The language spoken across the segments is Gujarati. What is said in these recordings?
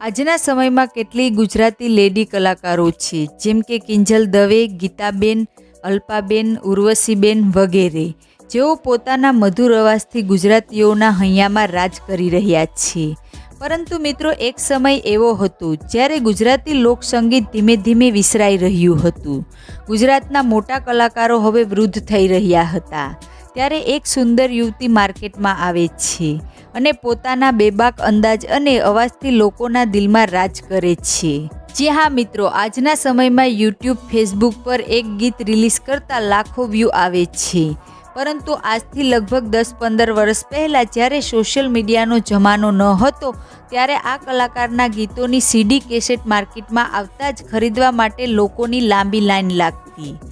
આજના સમયમાં કેટલી ગુજરાતી લેડી કલાકારો છે? જેમ કે કિંજલ દવે, ગીતાબેન, અલ્પાબેન, ઉર્વશીબેન વગેરે. જેઓ પોતાના મધુર અવાજથી ગુજરાતીઓના હૈયામાં રાજ કરી રહ્યા છે. પરંતુ મિત્રો, એક સમય એવો હતો જ્યારે ગુજરાતી લોકસંગીત ધીમે ધીમે વિસરાઈ રહ્યું હતું. ગુજરાતના મોટા કલાકારો હવે વૃદ્ધ થઈ રહ્યા હતા. ત્યારે એક સુંદર યુવતી માર્કેટમાં આવે છે અને પોતાના બેબાક અંદાજ અને અવાજથી લોકોના દિલમાં રાજ કરે છે. જી હા મિત્રો, આજના સમયમાં યુટ્યુબ, ફેસબુક પર એક ગીત રિલીઝ કરતા લાખો વ્યૂ આવે છે. પરંતુ આજથી લગભગ દસ પંદર વર્ષ પહેલાં જ્યારે સોશિયલ મીડિયાનો જમાનો ન હતો, ત્યારે આ કલાકારના ગીતોની સીડી કેસેટ માર્કેટમાં આવતા જ ખરીદવા માટે લોકોની લાંબી લાઈન લાગતી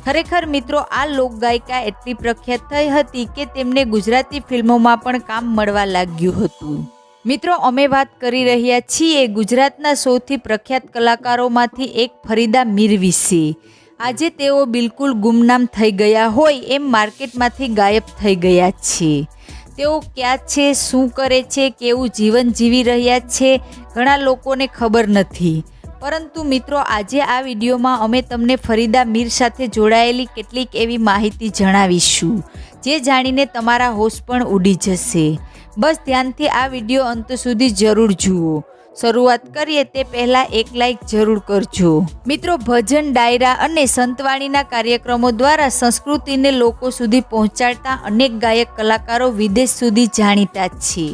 ખરેખર મિત્રો, આ લોકગાયિકા એટલી પ્રખ્યાત થઈ હતી કે તેમને ગુજરાતી ફિલ્મોમાં પણ કામ મળવા લાગ્યું હતું. મિત્રો, અમે વાત કરી રહ્યા છીએ ગુજરાતના સૌથી પ્રખ્યાત કલાકારોમાંથી એક ફરીદા મીર વિશે. આજે તેઓ બિલકુલ ગુમનામ થઈ ગયા હોય એમ માર્કેટમાંથી ગાયબ થઈ ગયા છે. તેઓ ક્યાં છે, શું કરે છે, કેવું જીવન જીવી રહ્યા છે, ઘણા લોકોને ખબર નથી. પરંતુ મિત્રો, આજે આ વિડીયોમાં અમે તમને ફરીદા મીર સાથે જોડાયેલી કેટલીક એવી માહિતી જણાવીશું, જે જાણીને તમારા હોશ પણ ઉડી જશે. બસ ધ્યાનથી આ વીડિયો અંત સુધી જરૂર જુઓ. શરૂઆત કરીએ તે પહેલાં એક લાઇક જરૂર કરજો. મિત્રો, ભજન, ડાયરા અને સંતવાણીના કાર્યક્રમો દ્વારા સંસ્કૃતિને લોકો સુધી પહોંચાડતા અનેક ગાયક કલાકારો વિદેશ સુધી જાણીતા છે.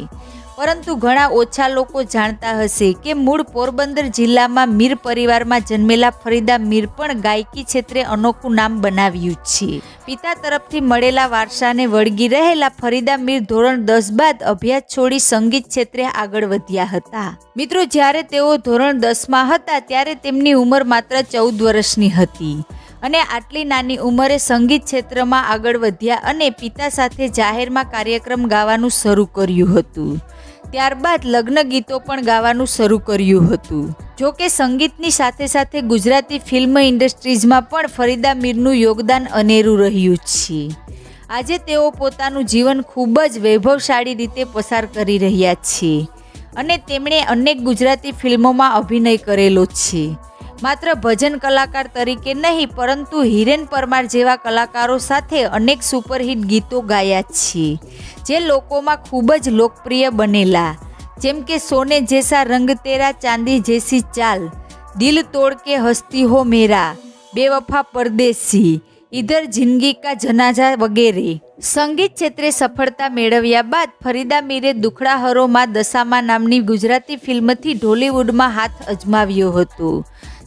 પરંતુ ઘણા ઓછા લોકો જાણતા હશે કે મૂળ પોરબંદર જિલ્લામાં મીર પરિવારમાં જન્મેલા ફરીદા મીર પણ ગાયકી ક્ષેત્રે અનોખું નામ બનાવ્યું છે. પિતા તરફથી મળેલા વારસાને વળગી રહેલા ફરીદા મીર ધોરણ દસ બાદ અભ્યાસ છોડી સંગીત ક્ષેત્રે આગળ વધ્યા હતા. મિત્રો, જ્યારે તેઓ ધોરણ દસમાં હતા, ત્યારે તેમની ઉંમર માત્ર ચૌદ વર્ષની હતી. અને આટલી નાની ઉંમરે સંગીત ક્ષેત્રમાં આગળ વધ્યા અને પિતા સાથે જાહેરમાં કાર્યક્રમ ગાવાનું શરૂ કર્યું હતું. ત્યારબાદ લગ્ન ગીતો પણ ગાવાનું શરૂ કર્યું હતું. જો કે સંગીતની સાથે સાથે ગુજરાતી ફિલ્મ ઇન્ડસ્ટ્રીઝમાં પણ ફરીદા મીરનું યોગદાન અનેરું રહ્યું છે. આજે તેઓ પોતાનું જીવન ખૂબ જ વૈભવશાળી રીતે પસાર કરી રહ્યા છે અને તેમણે અનેક ગુજરાતી ફિલ્મોમાં અભિનય કરેલો છે. માત્ર ભજન કલાકાર તરીકે નહીં, પરંતુ હિરેન પરમાર જેવા કલાકારો સાથે અનેક સુપરહિટ ગીતો ગાયા છે જે લોકોમાં ખૂબ જ લોકપ્રિય બનેલા. જેમ કે સોને જેસા રંગ તેરા, ચાંદી જેસી ચાલ, દિલ તોડ કે હસ્તી હો મેરા બેવફા પરદેશી ઇધર જિંદગી કા જનાજા વગેરે. સંગીત ક્ષેત્રે સફળતા મેળવ્યા બાદ ફરીદા મીરે દુખડા માં દશામા નામની ગુજરાતી ફિલ્મથી ઢોલિવૂડમાં હાથ અજમાવ્યો હતો.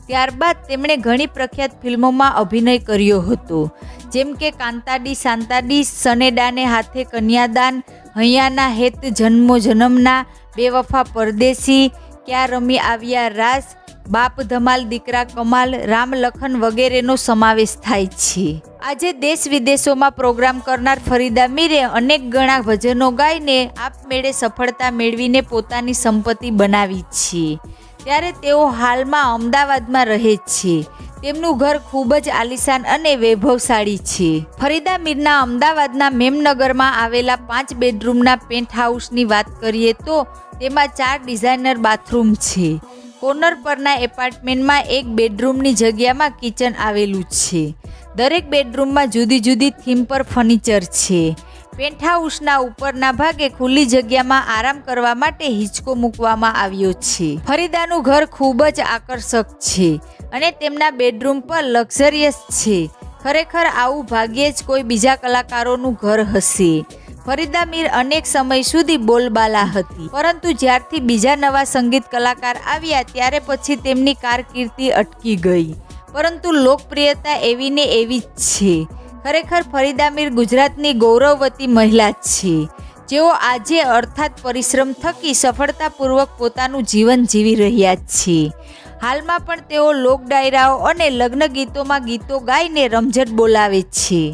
ત્યારબાદ તેમણે ઘણી પ્રખ્યાત ફિલ્મોમાં અભિનય કર્યો હતો. જેમ કે કાંતાડી, સાંતાડી, સનેડાને હાથે કન્યાદાન, હૈયાના હેત જન્મો જન્મના બેવફા પરદેશી, ક્યાં રમી આવ્યા રાસ, બાપ ધમાલ, દીકરા કમાલ, રામ લખન વગેરેનો સમાવેશ થાય છે. આજે દેશ વિદેશોમાં પ્રોગ્રામ કરનાર ફરીદા મીરે અનેક ગણા ભજનો ગાઈને આપમેળે સફળતા મેળવીને પોતાની સંપત્તિ બનાવી છે. ત્યારે તેઓ હાલમાં અમદાવાદમાં રહે છે. તેમનું ઘર ખૂબ જ આલિશાન અને વૈભવશાળી છે. ફરીદા મીરના અમદાવાદના મેમનગરમાં આવેલા પાંચ બેડરૂમના પેન્ટ હાઉસની વાત કરીએ તો તેમાં ચાર ડિઝાઇનર બાથરૂમ છે. કોર્નર પરના એપાર્ટમેન્ટમાં એક બેડરૂમની જગ્યામાં કિચન આવેલું છે. દરેક બેડરૂમમાં જુદી જુદી થીમ પર ફર્નિચર છે. પેન્ટહાઉસના ઉપરના ભાગે ખુલ્લી જગ્યામાં આરામ કરવા માટે હિંચકો મૂકવામાં આવ્યો છે. ફરીદાનું ઘર ખૂબ જ આકર્ષક છે અને તેમના બેડરૂમ પર લક્ઝરિયસ છે. ખરેખર આવું ભાગ્યે જ કોઈ બીજા કલાકારોનું ઘર હશે. ફરીદા મીર અનેક સમય સુધી બોલબાલા હતી. પરંતુ જ્યારથી બીજા નવા સંગીત કલાકાર આવ્યા ત્યારે પછી તેમની કારકિર્દી અટકી ગઈ. પરંતુ લોકપ્રિયતા એવી ને એવી જ છે. ખરેખર ફરીદા મીર ગુજરાતની ગૌરવવતી મહિલા છે. જેઓ આજે અર્થાત પરિશ્રમ થકી સફળતાપૂર્વક પોતાનું જીવન જીવી રહ્યા છે. હાલમાં પણ તેઓ લોક ડાયરાઓ અને લગ્ન ગીતોમાં ગીતો ગાઈને રમઝટ બોલાવે છે.